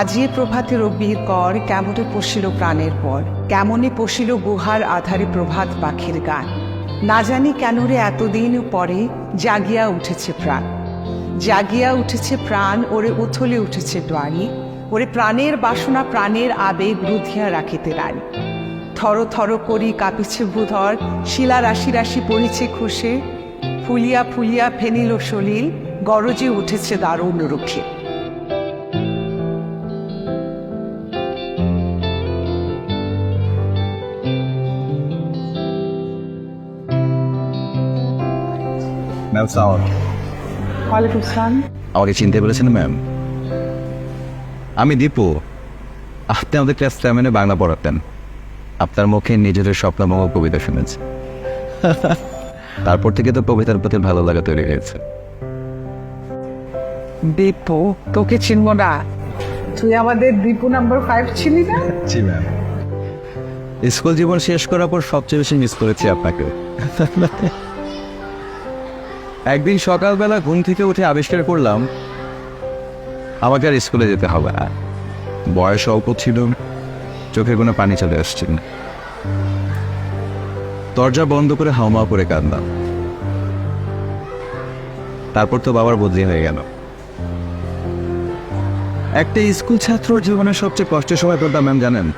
আজি প্রভাতে রবির কর কেমনে পশিল প্রাণের পর, কেমনে পশিল গুহার আধারে প্রভাত পাখির গান। না জানি কেন রে এতদিন পরে জাগিয়া উঠেছে প্রাণ। জাগিয়া উঠেছে প্রাণ, ওরে উথলে উঠেছে দ্বারি ওরে প্রাণের বাসনা প্রাণের আবেগ রুধিয়া রাখিতে রানী। থর থর করি কাঁপিছে ভূধর, শিলা রাশি রাশি পড়িছে খুশে ফুলিয়া ফুলিয়া ফেনিল সলিল, গরজে উঠেছে দারুণ রুখে। ম্যাম সাউন্ড ওয়ালাইকুম আসসালাম। আমাকে চিনতে পেরেছেন ম্যাম? আমি দীপু। আপনি আমাদের ক্লাস সেভেনে বাংলা পড়াতেন। আপনার মুখে নিজেদের স্বপ্নমঙ্গ কবিতা শুনেছি। তারপর থেকে তো কবিতার প্রতি ভালো লাগা তৈরি হয়েছে। দীপু তোকে চিনব না। তুই আমাদের দীপু নাম্বার ফাইভ ছিলি না? জি ম্যাম। স্কুল জীবন শেষ করার পর সবচেয়ে বেশি মিস করেছি আপনাকে। একদিন সকালবেলা ঘুম থেকে উঠে আবিষ্কার করলাম, আমাকে আর স্কুলে যেতে হবে না। বয়স অল্প ছিল চোখে কোনো পানি চলে আসছে না। দরজা বন্ধ করে হাওমা করে কাঁদলাম। তারপর তো বাবার বদলি হয়ে গেল। একটা স্কুল ছাত্র জীবনের সবচেয়ে কষ্টের সময় কোনটা ম্যাম, জানেন?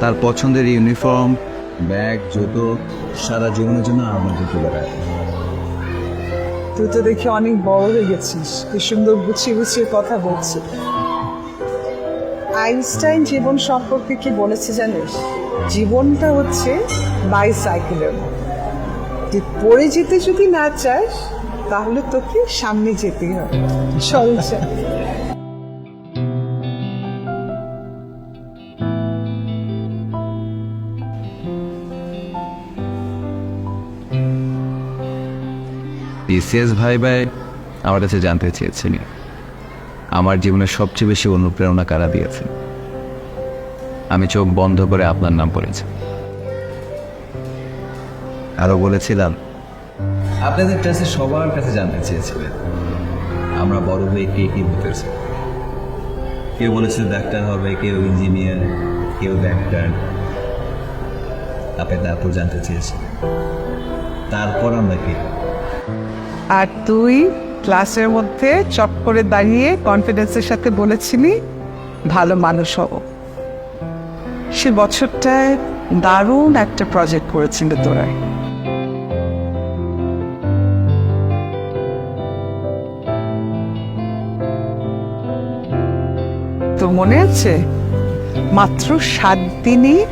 তার পছন্দের ইউনিফর্ম, ব্যাগ, জুতো, সারা জীবনের জন্য আমাদের তুলে রাখে তুই তো দেখি অনেক বড় হয়ে গেছিস। কি সুন্দর গুছিয়ে গুছিয়ে কথা বলছিস আইনস্টাইন জীবন সম্পর্কে কি বলেছে জানিস? জীবনটা হচ্ছে বাইসাইকেলের তুই পড়ে যেতে যদি না চাস, তাহলে তোকে সামনে যেতেই হবে। চল বিসিএস ভাই ভাই আমার কাছে জানতে চেয়েছেন আমার জীবনে সবচেয়ে বেশি অনুপ্রেরণা কারা দিয়েছে আমি চোখ বন্ধ করে আপনার নাম পড়েছি। আরও বলেছিলাম আপনাদের কাছে সবার কাছে জানতে চেয়েছিলেন। আমরা বড় হয়ে কে কি হতে। কেউ বলেছে ডাক্তার হবে, কেউ ইঞ্জিনিয়ার, কেউ ডাক্তার আপনি তারপর জানতে চেয়েছিলেন। তারপর আমরা কি? আর তুই ক্লাসের মধ্যে চপ করে দাঁড়িয়ে কনফিডেন্সের সাথে বলেছিলি, ভালো মানুষ হব। সে বছরটায় দারুণ একটা প্রজেক্ট করেছিল তোরা তো মনে আছে? মাত্র সাত দিনে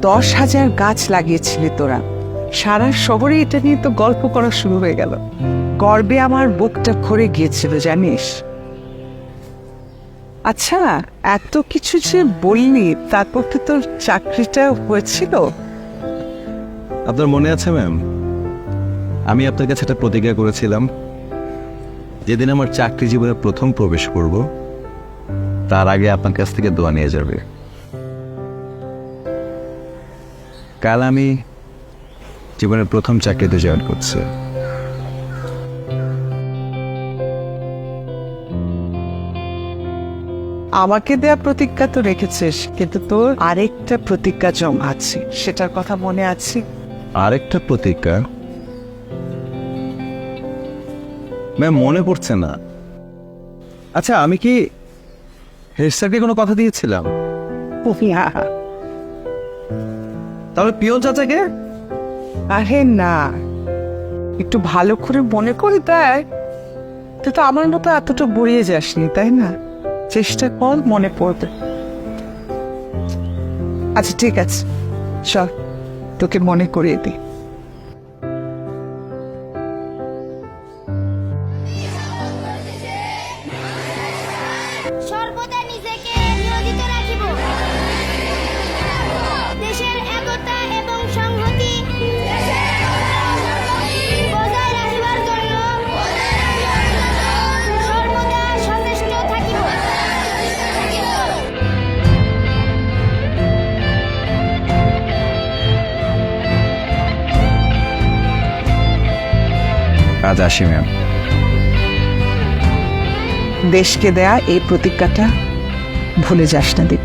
দশ হাজার গাছ লাগিয়েছিলি তোরা। সারা শহরে এটা নিয়ে তো গল্প করা শুরু হয়ে গেল। গর্বে আমার বুকটা ভরে গিয়েছিল, জানিস? আচ্ছা এত কিছু যে বললি, তারপর তো তোর চাকরিটা হয়েছিল? আপনার মনে আছে, ম্যাম? আমি আপনার কাছে একটা প্রতিজ্ঞা করেছিলাম। যেদিন আমার চাকরি জীবনে প্রথম প্রবেশ করব, তার আগে আপনার কাছ থেকে দোয়া নিয়ে যাবে। কাল আমি জীবনের প্রথম চাকরিতে জয়েন করছি। আমাকে দেয়া প্রতিজ্ঞা তো রেখেছিস কিন্তু তোর আরেকটা প্রতিজ্ঞা জমা আছে সেটার কথা মনে আছে? আরেকটা প্রতিজ্ঞা? ম্যাম মনে পড়ছে না। আচ্ছা আমি কি হেড স্যারকে কোনো কথা দিয়েছিলাম? তাহলে পিয়ন চাচাকে? আরে না। একটু ভালো করে মনে করে দেয় তুই তো আমার মতো এতটা বড়িয়ে যাসনি, তাই না? চেষ্টা কর মনে পড়বে। আচ্ছা ঠিক আছে। চল, তোকে মনে করিয়ে দিই। আজ আসি ম্যাম দেশকে দেয়া এই প্রতিজ্ঞাটা ভুলে যাস না দেব